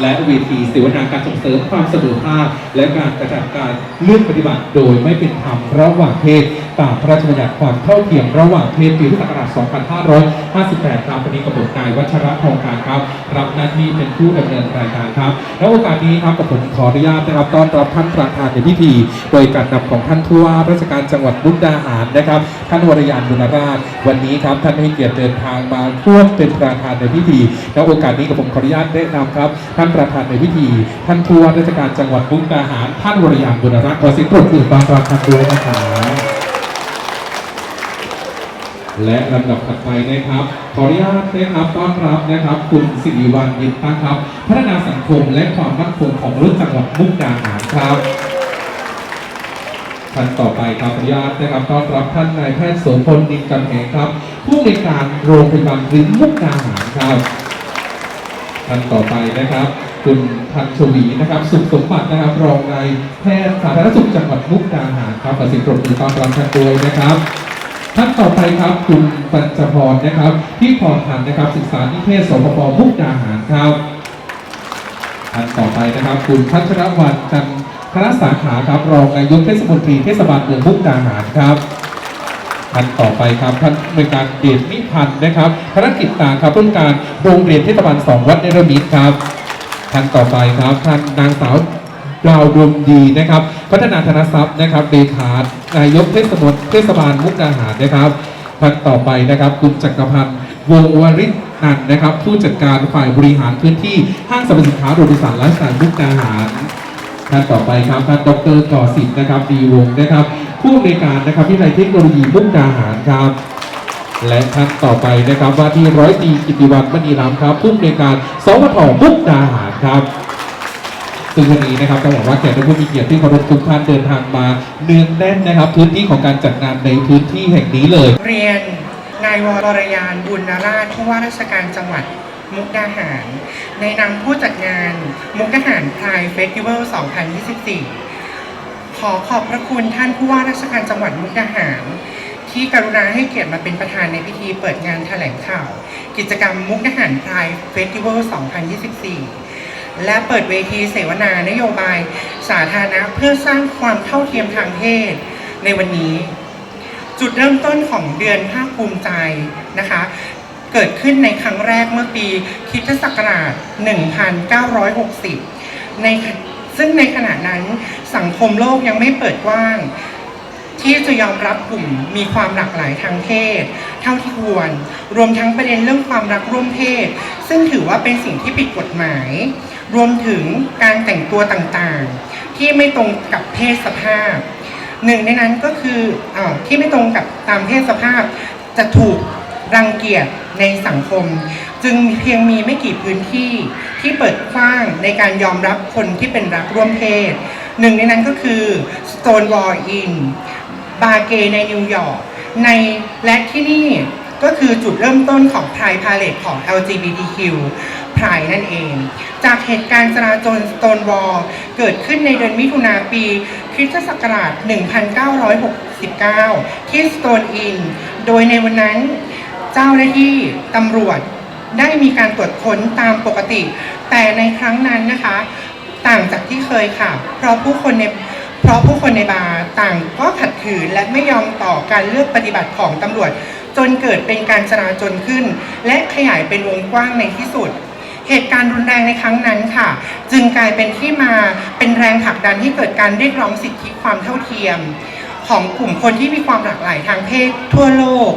และเวทีเสวนาการส่งเสริมความเสมอภาคและการกระจัดการเลื่อกปฏิบัติ โดยไม่เป็นธรรมระหว่างเพศตามพระราชบัญญัติความเท่าเทียมระหว่างเพศปีพุทธศักราช 2558 ครับวันนี้กบฏนายวัชระทองการครับ รับหน้าที่เป็นผู้ดำเนินรายการครับแล้วโอกาสนี้ครับกับผมขออนุญาตนะครับต้อนรับท่านประธานในพิธี โดยการนำของท่านผู้ว่าราชการจังหวัดมุกดาหารนะครับ ท่านวรยานบุญราช วันนี้ครับท่านให้เกียรติเดินทางมาร่วมเป็นประธานในพิธีแล้วโอกาสนี้กับผมขออนุญาตแนะนำครับท่านประธานในพิธี ท่านผู้ว่าราชการจังหวัดมุกดาหาร ท่านวรยานบุญราชขอเสียงปรบมือต้อนรับท่านด้วยนะครับและลำดับถัดไปนะครับ ขออนุญาตนะครับต้อนรับนะครับ คุณสิริวัลยินตั้งครับ พัฒนาสังคมและความมั่นคงของมนุษย์จังหวัดมุกดาหารครับท่านต่อไปครับขออนุญาตนะครับต้อนรับท่านนายแพทย์โสพลนินกำแหงครับ ผู้ในการโรงพยาบาลริมมุกดาหารครับ ท่านต่อไปนะครับ คุณทันชวีนะครับ สุขสมบัตินะครับ รองนายแพทย์สาธารณสุขจังหวัดมุกดาหารครับขอเสียงปรบมือต้อนรับท่านด้วยนะครับท่านต่อไปครับคุณปัญจพรนะครับที่พรพันธ์นะครับ ศึกษานิเทศสพปมุกดาหารครับท่านต่อไปนะครับ คุณพัชรวรรณจันทรสาขาครับรองนายกเทศมนตรีเทศบาลเมืองมุกดาหารครับ ท่านต่อไปครับท่านผู้ในวยการเดชนิพันธ์นะครับภารกิจต่างครับต้นการโรงเรียนเทศบาลสองวัดเนรมิตครับท่านต่อไปครับท่านนางสาวดาวดวงดีนะครับ พัฒนาธนทรัพย์นะครับเลขานายกเทศมนตรีเทศบาลมุกดาหารนะครับท่านต่อไปนะครับคุณจักรพันธ์วงวริศนันนะครับ ผู้จัดการฝ่ายบริหารพื้นที่ห้างสรรพสินค้าโรบินสันไลฟ์สไตล์มุกดาหารท่านต่อไปครับท่านดรก่อสิทธิ์นะครับดีวงนะครับ ผู้อำนวยการนะครับวิทยาลัยเทคโนโลยีมุกดาหารครับ และท่านต่อไปนะครับว่าที่ร้อยตีกิติวัฒน์มณีรามครับผู้อำนวยการสวทมุกดาหารครับซึ่งวันนี้นะครับต้องบอกว่าแขกผู้มีเกียรติที่เคารพทุกท่านเดินทางมาเนืองแน่นนะครับ พื้นที่ของการจัดงานในพื้นที่แห่งนี้เลย เรียนนายวรยานบุญนาราชผู้ว่าราชการจังหวัดมุกดาหาร ในนามผู้จัดงานมุกดาหารพรายเฟสติวัล 2024 ขอขอบพระคุณท่านผู้ว่าราชการจังหวัดมุกดาหาร ที่กรุณาให้เกียรติมาเป็นประธานในพิธีเปิดงานแถลงข่าว กิจกรรมมุกดาหารพรายเฟสติวัล 2024 และเปิดเวทีเสวนานโยบาย สาธารณะเพื่อสร้างความเท่าเทียมทางเพศในวันนี้ จุดเริ่มต้นของเดือนภาคภูมิใจนะคะเกิดขึ้นในครั้งแรกเมื่อปีคิศักราช 1960 ใน ซึ่งในขณะนั้นสังคมโลกยังไม่เปิดกว้าง ที่จะยอมรับกลุ่มมีความหลากหลายทางเพศ เท่าที่ควร รวมทั้งประเด็นเรื่องความรักร่วมเพศ ซึ่งถือว่าเป็นสิ่งที่ผิดกฎหมาย รวมถึงการแต่งตัวต่างๆ ที่ไม่ตรงกับเพศสภาพ หนึ่งในนั้นก็คืออาที่ไม่ตรงกับตามเพศสภาพจะถูกรังเกียจในสังคม จึงเพียงมีไม่กี่พื้นที่ที่เปิดกว้างในการยอมรับคนที่เป็นรักร่วมเพศ หนึ่งในนั้นก็คือ Stonewall Inn บาร์เกในนิวยอร์กในและที่นี่ก็คือจุดเริ่มต้นของ Pride Parade ของ LGBTQ Pride นั่นเอง จากเหตุการณ์จราจร Stonewall เกิดขึ้นในเดือนมิถุนาปีคริสตศักราช 1969 ที่ Stone Inn โดยในวันนั้นเจ้าหน้าที่ตำรวจ ได้มีการตรวจค้นตามปกติ แต่ในครั้งนั้นนะคะ ต่างจากที่เคยค่ะ เพราะผู้คนในเพราะผู้คนในบาร์ต่างก็ขัดขืนและไม่ยอมต่อการเลือกปฏิบัติของตำรวจ จนเกิดเป็นการจราจนขึ้น และขยายเป็นวงกว้างในที่สุด เหตุการณ์รุนแรงในครั้งนั้นค่ะ จึงกลายเป็นที่มาเป็นแรงผลักดันให้เกิดการเรียกร้องสิทธิความเท่าเทียม ของกลุ่มคนที่มีความหลากหลายทางเพศทั่วโลก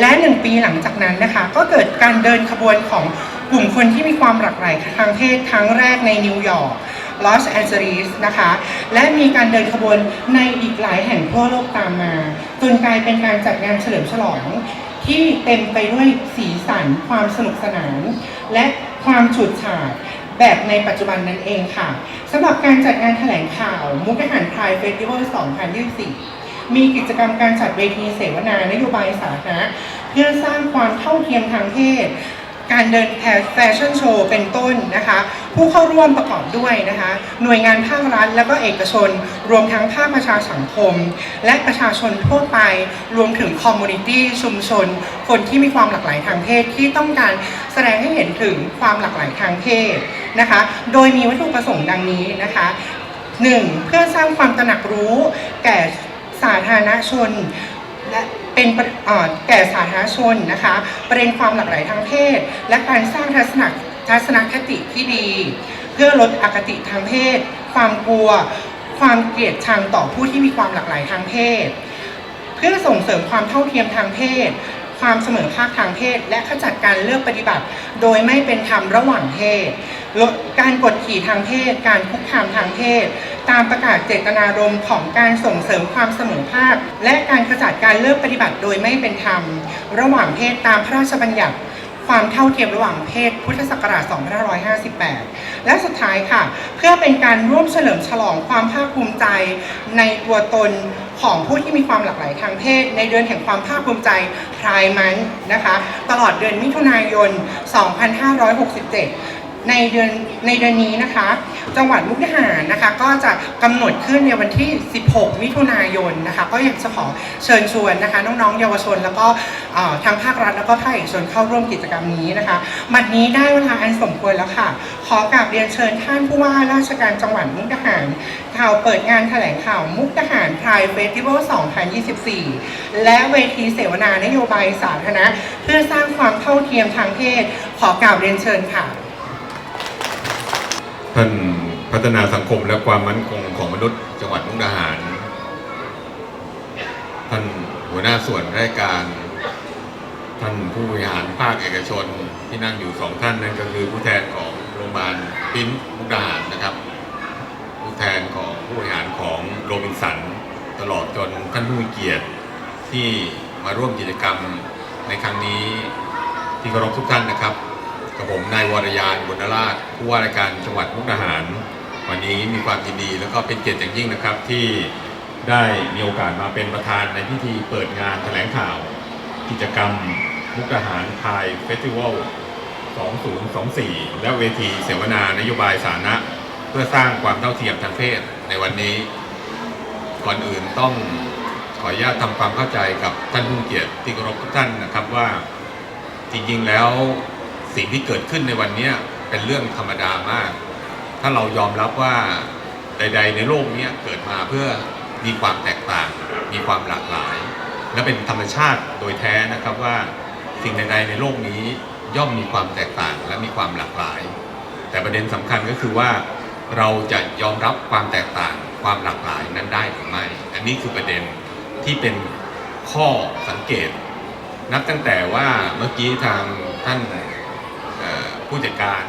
และหนึ่งปีหลังจากนั้นนะคะก็เกิดการเดินขบวนของกลุ่มคนที่มีความหลากหลายทางเพศครั้งแรกในนิวยอร์กลอสแอนเจลิสนะคะ และมีการเดินขบวนในอีกหลายแห่งทั่วโลกตามมา จนกลายเป็นการจัดงานเฉลิมฉลอง ที่เต็มไปด้วยสีสัน ความสนุกสนาน และความฉูดฉาดแบบในปัจจุบันนั่นเองค่ะสำหรับการจัดงานแถลงข่าวมุกดาหารพรายเฟสติวัล2024 มีกิจกรรมการจัดเวทีเสวนานโยบายสาธารณะเพื่อสร้างความเท่าเทียมทางเพศ การเดินแฟชั่นโชว์เป็นต้นนะคะ ผู้เข้าร่วมประกอบด้วยนะคะ หน่วยงานภาครัฐแล้วก็เอกชน รวมทั้งภาคประชาสังคม และประชาชนทั่วไป รวมถึงคอมมูนิตี้ชุมชน คนที่มีความหลากหลายทางเพศที่ต้องการแสดงให้เห็นถึงความหลากหลายทางเพศนะคะ โดยมีวัตถุประสงค์ดังนี้นะคะ 1. เพื่อสร้างความตระหนักรู้แก่ สาธารณชนและเป็นประเอ่อแก่สาธารณชนนะคะประเด็นความหลากหลายทางเพศ และการสร้างทัศนทัศนคติที่ดี เพื่อลดอคติทางเพศ ความกลัว ความเกลียดชังต่อผู้ที่มีความหลากหลายทางเพศ เพื่อส่งเสริมความเท่าเทียมทางเพศ ความเสมอภาคทางเพศ และขจัดการเลือกปฏิบัติ โดยไม่เป็นธรรมระหว่างเพศลดการกดขี่ทางเพศ การคุกคามทางเพศ ตามประกาศเจตนารมณ์ของการส่งเสริมความเสมอภาค และการขจัดการเลือกปฏิบัติโดยไม่เป็นธรรม ระหว่างเพศตามพระราชบัญญัติความเท่าเทียมระหว่างเพศพุทธศักราช 2558 และสุดท้ายค่ะ เพื่อเป็นการร่วมเฉลิมฉลองความภาคภูมิใจในตัวตน ของผู้ที่มีความหลากหลายทางเพศ ในเดือนแห่งความภาคภูมิใจพรายมันนะคะตลอดเดือนมิถุนายน 2567 ในเดือนในเดือนนี้นะคะ จังหวัดมุกดาหารนะคะ ก็จะกำหนดขึ้นในวันที่ 16 มิถุนายนนะคะ ก็อยากจะขอเชิญชวนนะคะ น้องๆ เยาวชน แล้วก็ทางภาครัฐแล้วก็ภาคเอกชนเข้าร่วมกิจกรรมนี้นะคะบัดนี้ได้เวลาอันสมควรแล้วค่ะ ขอกราบเรียนเชิญท่านผู้ว่าราชการจังหวัดมุกดาหารข่าวเปิดงานแถลงข่าวมุกดาหารพรายเฟสติวัล 2024 และเวทีเสวนานโยบายสาธารณะเพื่อสร้างความเท่าเทียมทางเพศ ขอกราบเรียนเชิญค่ะ ท่านพัฒนาสังคมและความมั่นคงของมนุษย์จังหวัดมุกดาหาร ท่านหัวหน้าส่วนราชการ ท่านผู้บริหารภาคเอกชนที่นั่งอยู่สองท่านนั่นก็คือผู้แทนของโรงพยาบาลปิ้นมุกดาหารนะครับ ผู้แทนของผู้บริหารของโรบินสัน ตลอดจนท่านผู้มีเกียรติที่มาร่วมกิจกรรมในครั้งนี้ที่เคารพทุกท่านนะครับ กับผมนายวรยานบุญราชผู้ว่าราชการจังหวัดมุกดาหาร วันนี้มีความยินดีแล้วก็เป็นเกียรติอย่างยิ่งนะครับที่ได้มีโอกาสมาเป็นประธานในพิธีเปิดงานแถลงข่าว กิจกรรมมุกดาหารไทยเฟสติวัล 2024 และเวทีเสวนานโยบายสาธารณะ เพื่อสร้างความเท่าเทียมทางเพศในวันนี้ ก่อนอื่นต้องขออนุญาตทำความเข้าใจกับท่านผู้เกียรติที่เคารพทุกท่านนะครับว่าจริงๆแล้ว สิ่งที่เกิดขึ้นในวันนี้เป็นเรื่องธรรมดามาก ถ้าเรายอมรับว่าใด ๆ ในโลกนี้เกิดมาเพื่อมีความแตกต่าง มีความหลากหลาย และเป็นธรรมชาติโดยแท้นะครับว่าสิ่งใดๆในโลกนี้ย่อมมีความแตกต่างและมีความหลากหลาย แต่ประเด็นสำคัญก็คือว่าเราจะยอมรับความแตกต่างความหลากหลายนั้นได้หรือไม่ อันนี้คือประเด็นที่เป็นข้อสังเกต นับตั้งแต่ว่าเมื่อกี้ทางท่าน ผู้จัดการ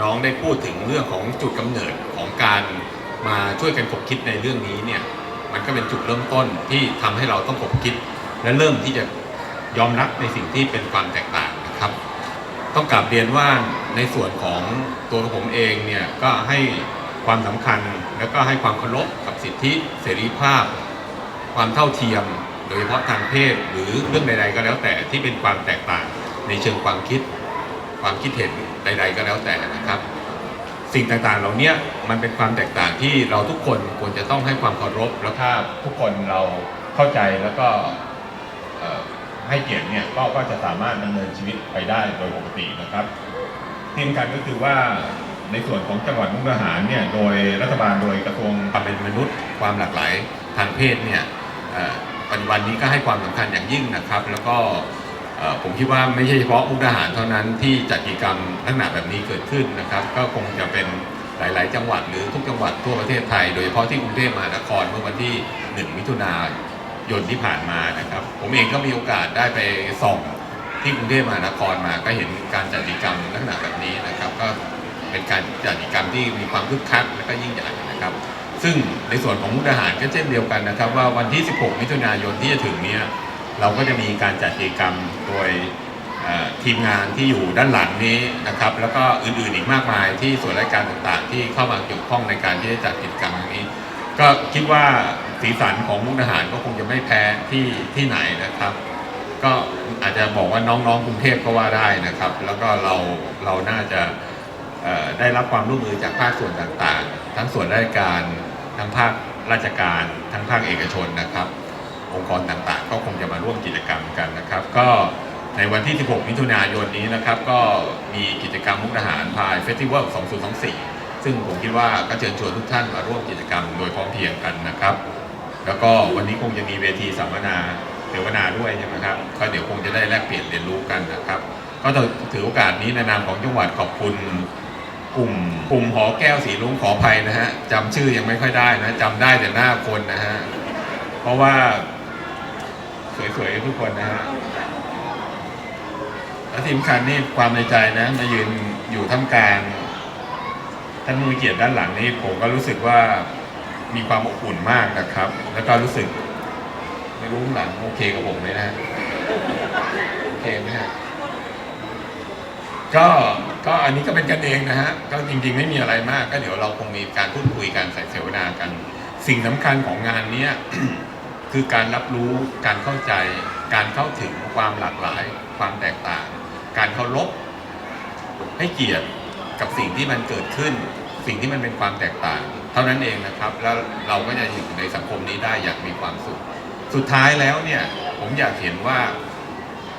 น้องได้พูดถึงเรื่องของจุดกำเนิดของการมาช่วยกันขบคิดในเรื่องนี้เนี่ยมันก็เป็นจุดเริ่มต้นที่ทำให้เราต้องขบคิด และเริ่มที่จะยอมรับในสิ่งที่เป็นความแตกต่างนะครับ ต้องกลับเรียนว่าในส่วนของตัวผมเองเนี่ยก็ให้ความสำคัญแล้วก็ให้ความเคารพกับสิทธิเสรีภาพ ความเท่าเทียม โดยเฉพาะทางเพศ หรือเรื่องใดๆก็แล้วแต่ที่เป็นความแตกต่างในเชิงความคิด ความคิดเห็นใด ๆ ก็แล้วแต่นะครับ สิ่งต่างๆ เหล่านี้มันเป็นความแตกต่างที่เราทุกคนควรจะต้องให้ความเคารพแล้วถ้าทุกคนเราเข้าใจแล้วก็ให้เกียรติเนี่ยก็ก็จะสามารถดำเนินชีวิตไปได้โดยปกตินะครับที่สำคัญก็คือว่าในส่วนของจังหวัดมุกดาหารเนี่ยโดยรัฐบาลโดยกระทรวงความเป็นมนุษย์ ความหลากหลายทางเพศเนี่ยปัจจุบันนี้ก็ให้ความสำคัญอย่างยิ่งนะครับ แล้วก็ ผมคิดว่าไม่ใช่เฉพาะมุกดาหารเท่านั้นที่จัดกิจกรรมลักษณะแบบนี้เกิดขึ้นนะครับ ก็คงจะเป็นหลาย ๆ จังหวัดหรือทุกจังหวัดทั่วประเทศไทย โดยเฉพาะที่กรุงเทพมหานครเมื่อวันที่ 1 มิถุนายนที่ผ่านมานะครับ ผมเองก็มีโอกาสได้ไปส่องที่กรุงเทพมหานครมาก็เห็นการจัดกิจกรรมลักษณะแบบนี้นะครับ ก็เป็นการจัดกิจกรรมที่มีความคึกคักและก็ยิ่งใหญ่นะครับ ซึ่งในส่วนของมุกดาหารก็เช่นเดียวกันนะครับ ว่าวันที่ 16 มิถุนายนที่จะถึงเนี้ เราก็จะมีการจัดกิจกรรมโดยทีมงานที่อยู่ด้านหลังนี้นะครับ แล้วก็อื่นๆอีกมากมายที่ส่วนราชการต่างๆ ที่เข้ามาเกี่ยวข้องในการที่จะจัดกิจกรรมนี้ ก็คิดว่าสีสันของมุกดาหารก็คงจะไม่แพ้ที่ที่ไหนนะครับ ก็อาจจะบอกว่าน้องๆกรุงเทพก็ว่าได้นะครับ แล้วก็เราเราน่าจะได้รับความร่วมมือจากภาคส่วนต่างๆ ทั้งส่วนราชการทั้งภาคราชการทั้งภาคเอกชนนะครับ องค์กรต่างๆ ก็คงจะมาร่วมกิจกรรมกันนะครับ ก็ในวันที่ 16 มิถุนายนนี้นะครับ ก็มีกิจกรรมมุกดาหารพายเฟสติวัล 2024 ซึ่งผมคิดว่าก็เชิญชวนทุกท่านมาร่วมกิจกรรมโดยพร้อมเพรียงกันนะครับ แล้วก็วันนี้คงจะมีเวทีสัมมนาเสวนาด้วยใช่ไหมครับก็เดี๋ยวคงจะได้แลกเปลี่ยนเรียนรู้กันนะครับ ก็ถือโอกาสนี้ในนามของจังหวัดขอบคุณกลุ่มกลุ่มหอแก้วสีลุงขออภัยนะฮะจำชื่อยังไม่ค่อยได้นะจำได้แต่หน้าคนนะฮะเพราะว่า สวยๆทุกคนนะฮะและทีมคันนี่ความในใจนะมายืนอยู่ท่ามกลางท่านมือเกียรติด้านหลังนี่ผมก็รู้สึกว่ามีความอบอุ่นมากนะครับ แล้วก็รู้สึก ไม่รู้หลังโอเคกับผมไหมนะฮะโอเคไหมฮะก็ก็อันนี้ก็เป็นกันเองนะฮะก็จริงๆไม่มีอะไรมาก ก็เดี๋ยวเราคงมีการพูดคุยกันใส่เสวนากัน สิ่งสำคัญของงานเนี้ย คือการรับรู้การเข้าใจ การเข้าถึงความหลากหลาย ความแตกต่าง การเคารพให้เกียรติกับสิ่งที่มันเกิดขึ้น สิ่งที่มันเป็นความแตกต่าง เท่านั้นเองนะครับ แล้วเราก็จะอยู่ในสังคมนี้ได้อย่างมีความสุข สุดท้ายแล้วเนี่ยผมอยากเห็นว่า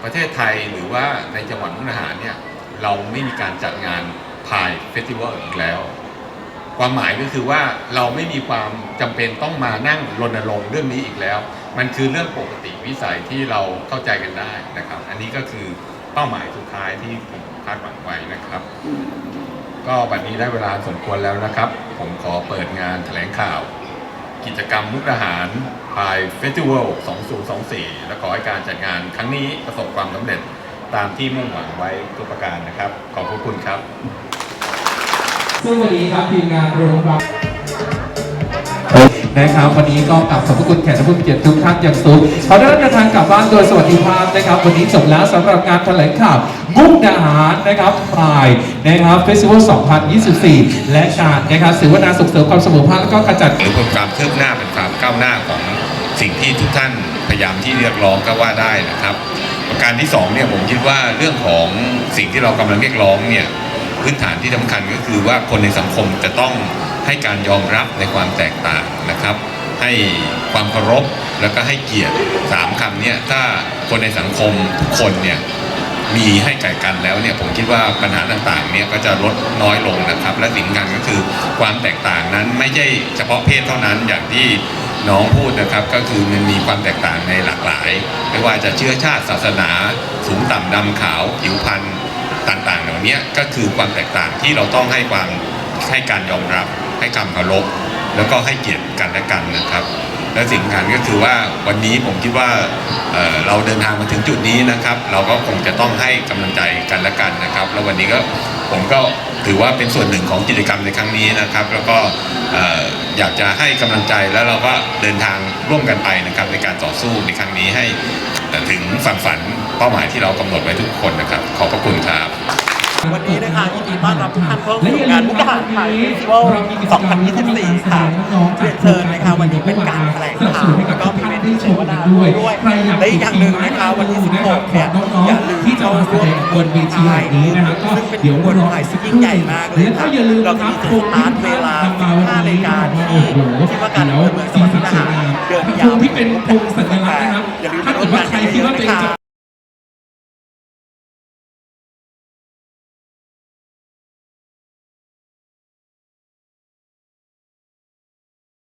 ประเทศไทยหรือว่าในจังหวัดมุกดาหารเนี่ยเราไม่มีการจัดงานพายเฟสติวัลอีกแล้ว ความหมายก็คือว่าเราไม่มีความจำเป็นต้องมานั่งรณรงค์เรื่องนี้อีกแล้ว มันคือเรื่องปกติวิสัยที่เราเข้าใจกันได้นะครับ อันนี้ก็คือเป้าหมายสุดท้ายที่ผมคาดหวังไว้นะครับ ก็บัดนี้ได้เวลาสมควรแล้วนะครับ ผมขอเปิดงานแถลงข่าว กิจกรรมมุกดาหารพายเฟสติวัล 2024 และขอให้การจัดงานครั้งนี้ประสบความสำเร็จตามที่มุ่งหวังไว้ทุกประการนะครับ ขอบพระคุณครับ ซึ่งวันนี้ครับทีมงานโรงพยาบาลนะครับวันนี้ก็กลับขอบพระคุณแขกผู้มีเกียรติทุกท่านอย่างสูงขอได้รับเดินทางกลับบ้านโดยสวัสดิภาพนะครับ วันนี้จบแล้วสำหรับการแถลงข่าวมุกดาหารนะครับพรายนะครับเฟสติวัล 2024 และการนะครับเสวนาส่งเสริมความเสมอภาคและก็กระจัดหรือเป็นความคืบหน้าเป็นความก้าวหน้าของสิ่งที่ทุกท่านพยายามที่เรียกร้องก็ว่าได้นะครับ ประการที่สองเนี่ยผมคิดว่าเรื่องของสิ่งที่เรากำลังเรียกร้องเนี่ย พื้นฐานที่สำคัญก็คือว่าคนในสังคมจะต้องให้การยอมรับในความแตกต่างนะครับ ให้ความเคารพแล้วก็ให้เกียรติสามคำนี่ยถ้าคนในสังคมทุกคนเนี่ยมีให้แก่กันแล้วเนี่ยผมคิดว่าปัญหาต่างๆเนี่ยก็จะลดน้อยลงนะครับ และสิ่งสำคัญก็คือความแตกต่างนั้นไม่ใช่เฉพาะเพศเท่านั้นอย่างที่น้องพูดนะครับก็คือมันมีความแตกต่างในหลากหลาย ไม่ว่าจะเชื้อชาติศาสนา สูงต่ำดำขาวผิวพรรณ ต่างๆ เหล่านี้ก็คือความแตกต่างที่เราต้องให้ความให้การยอมรับ ให้คำเคารพแล้วก็ให้เกียรติกันและกันนะครับ และสิ่งสำคัญก็คือว่าวันนี้ผมคิดว่าเเราเดินทางมาถึงจุดนี้นะครับ เราก็คงจะต้องให้กำลังใจกันและกันนะครับ แล้ววันนี้ก็ ผมก็ถือว่าเป็นส่วนหนึ่งของกิจกรรมในครั้งนี้นะครับ แล้วก็เอ่ออยากจะให้กำลังใจแล้วเราก็เดินทางร่วมกันไปนะครับ ในการต่อสู้ในครั้งนี้ให้เอ่อถึงฝั่งฝันเป้าหมายที่เรากำหนดไว้ทุกคนนะครับ ขอบพระคุณครับ วันนี้นะคะยินดีต้อนรับทุกท่านเข้าสู่งานมุกดาหารไทยเฟสติวัล2024 ค่ะเรียนเชิญนะคะวันนี้เป็นการแถลงข่าวแล้วก็ มีเวทีเสวนาด้วยและอีกอย่างหนึ่งนะคะวันที่16เนี่ยอย่าลืมเข้าร่วมบนเวทีแห่งนี้นะคะก็ซึ่งเป็นบนไทยที่ยิ่งใหญ่มากเลยค่ะเราจะมีจุดสตาร์ทเวลา15นาฬิกาที่ที่ว่าการอำเภอเมืองจังหวัดมุกดาหารเดินยาวที่เป็นธงสัญลักษณ์นะครับอย่าลืมถ้าเกิดว่าใครคิดว่าตัวเองจะ